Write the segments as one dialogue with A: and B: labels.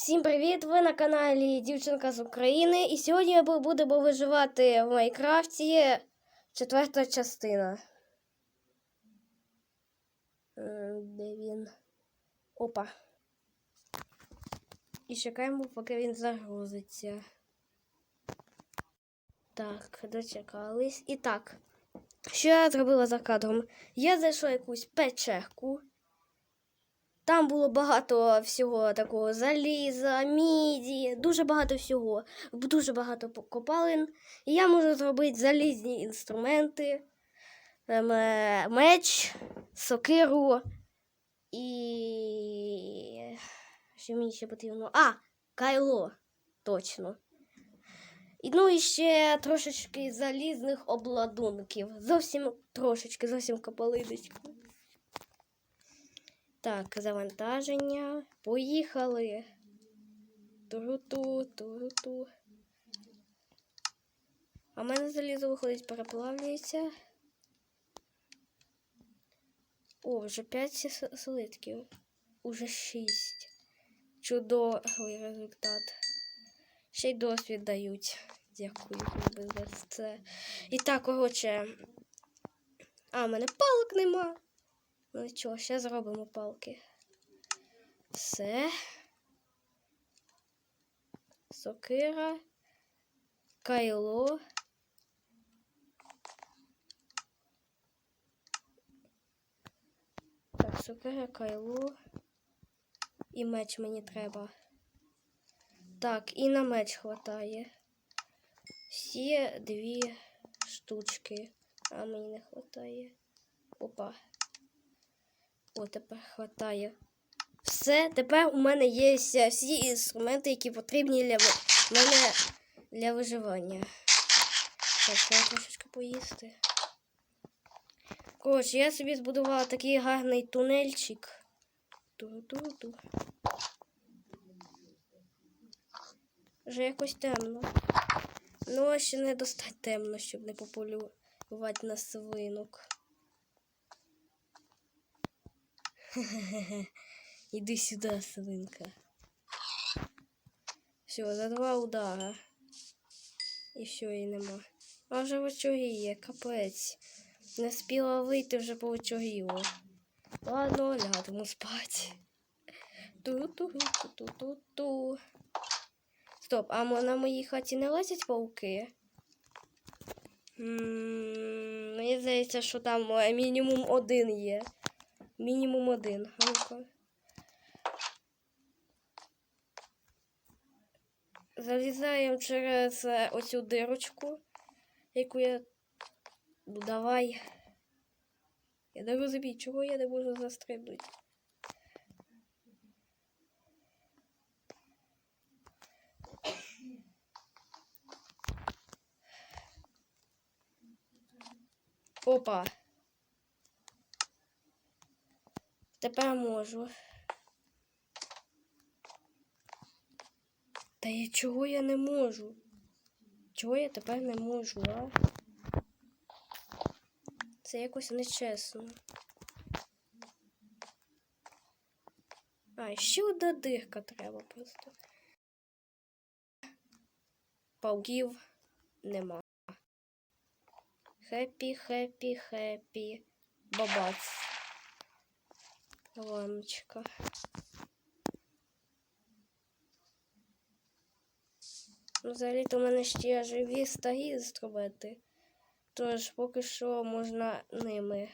A: Всім привіт! Ви на каналі Дівчинка з України. І сьогодні ми будемо виживати в Майнкрафті четверта частина. Де він? Опа. І чекаємо, поки він загрузиться. Так, дочекались. І так, що я зробила за кадром? Я зайшла якусь печерку. Там було багато всього такого заліза, міді, дуже багато всього, дуже багато копалин. І я можу зробити залізні інструменти, е, меч, сокиру і. Що мені ще потрібно? А, кайло. Точно. І, ну і ще трошечки залізних обладунків. Зовсім трошечки, зовсім копалиночку. Так, завантаження. Поїхали. Туру-ту, туру-ту. А в мене залізо виходить, переплавлюється. О, вже 5 слитків. Уже 6. Чудовий результат. Ще й досвід дають. Дякую за це. І так, коротше. А, в мене палок нема. Ну нічого, ще зробимо палки. Все. Сокира. Кайло. Так, сокира, кайло. І меч мені треба. Так, і на меч хватає. Всі дві штучки. А мені не хватає. Опа. О, тепер хватає. Все, тепер у мене є всі інструменти, які потрібні для мене для виживання. Так, треба трошечки поїсти. Коротше, я собі збудувала такий гарний тунельчик. Ту-ту-ту. Вже якось темно. Ну, а ще не достатньо темно, щоб не пополювати на свинок. Іди сюди, свинка. Все, за два удара. І все, і нема. А вже вечоріє, капець. Не спіла вийти, вже повечоріло. Ладно, лягатиму спать. Ту-ту-ту-ту-ту-ту. Стоп, а на моїй хаті не лазять пауки? М, Мені здається, що там мінімум один є. Мінімум один. Ну-ка. Залізаємо через е, оцю дирочку, яку я. Ну давай. Я не розумію, чого я не можу застрибнути. Опа. Тепер можу. Та я чого я не можу? Чого я тепер не можу, а? Це якось нечесно. А, ще одна дирка треба просто. Пауків нема. Хеппі, хеппі, хеппі. Бабац. Лампочка. Ну, Взагалі-то в мене ще живі старі інструменти. Тож поки що можна ними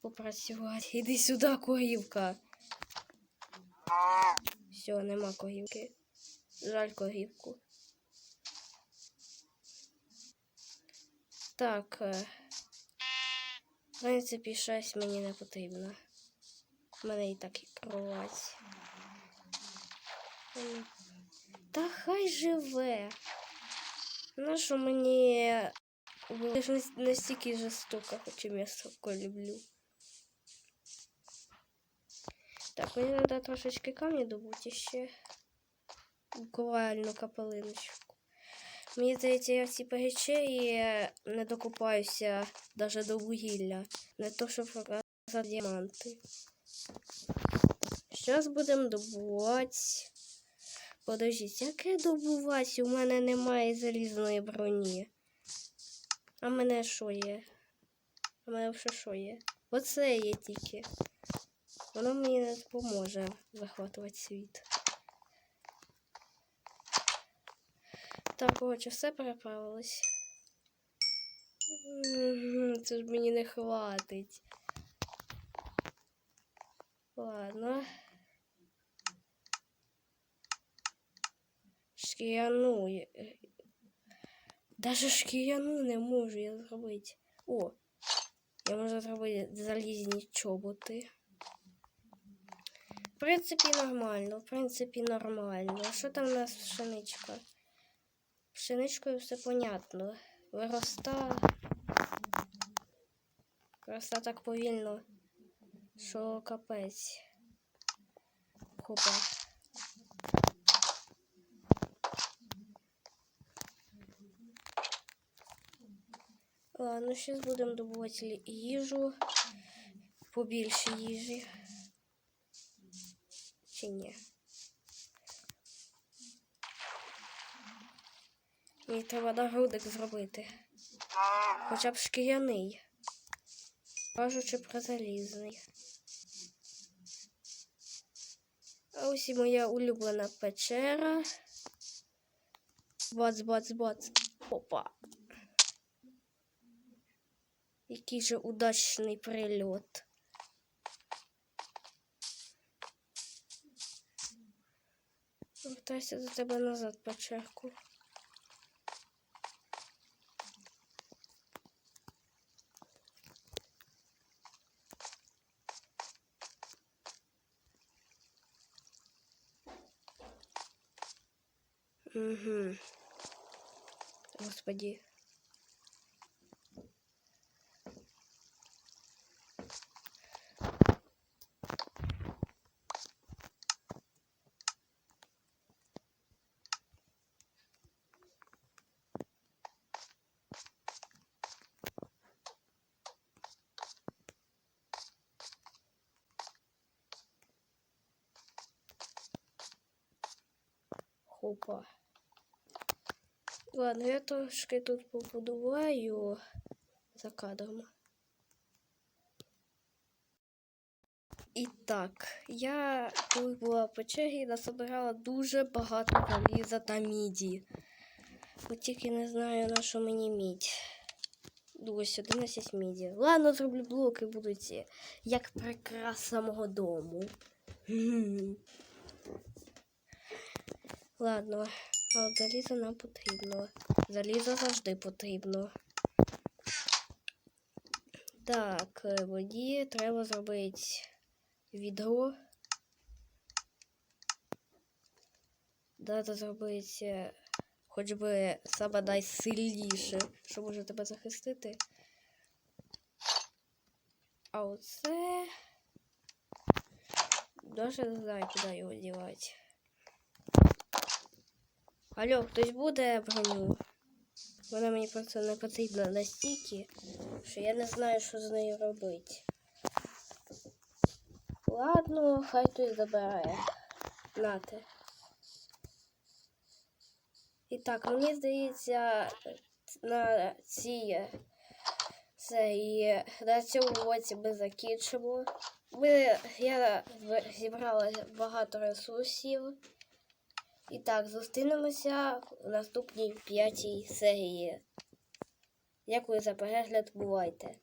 A: попрацювати. Іди сюди, корівка. Все, нема корівки. Жаль корівку. Так. е, В принципі, щось мені не потрібно. Мене і так і кровать. Та хай живе. Ну що мені я ж настільки жорстоко, хоча я соко люблю. Так, мені треба трошечки камня добути ще. Буквально капелиночку. Мені здається, я всі погічеї не докупаюся навіть до вугілля. Не то, щоб за діаманти. Зараз будемо добувати Подождіть, яке добувати? У мене немає залізної броні. А в мене що є? А в мене вже що є? Оце є тільки. Воно мені не допоможе захватувати світ. Так, отже, все переправилось. Це ж мені не хватить. Ладно. Шкіряну. е, Даже шкіряну не можу я зробити. О, я можу зробити залізні чоботи. В принципі, нормально, в принципі, нормально. Що там у нас пшеничка? Пшеничкою все понятно. Вироста. Вироста так повільно, що капець. Хопа. Ладно, зараз будемо добувати їжу. Побільше їжі. Чи ні? Мені треба нагрудик зробити. Хоча б шкіряний. Кажучи про залізний. А ось і моя улюблена печера. Бац, бац, бац. Опа. Який же удачний прильот. Вертайся до тебе назад, печерку. Угу. Господи. Хопа. Ладно, я трошки тут побудуваю за кадром. І так, я коли була в печері, насобирала дуже багато заліза та міді. От тільки не знаю, на що мені мідь. Ось 11 міді. Ладно, зроблю блоки будуть як прикраса мого дому. Ладно, а залізо нам потрібно. Залізо завжди потрібно. Так, е, воді треба зробити відро. Треба зробити е, хоч би саме найсильніше, що може тебе захистити. А оце. Даже не знаю, куди його дівати. Алло, хтось буде броню? Вона мені просто не потрібна настільки, що я не знаю, що з нею робити. Ладно, хай хтось забирає. Нате. І так, мені здається, на цій цей, на цьому році ми закінчимо. Ми, я зібрала багато ресурсів. І так, зустрінемося в наступній п'ятій серії. Дякую за перегляд, бувайте!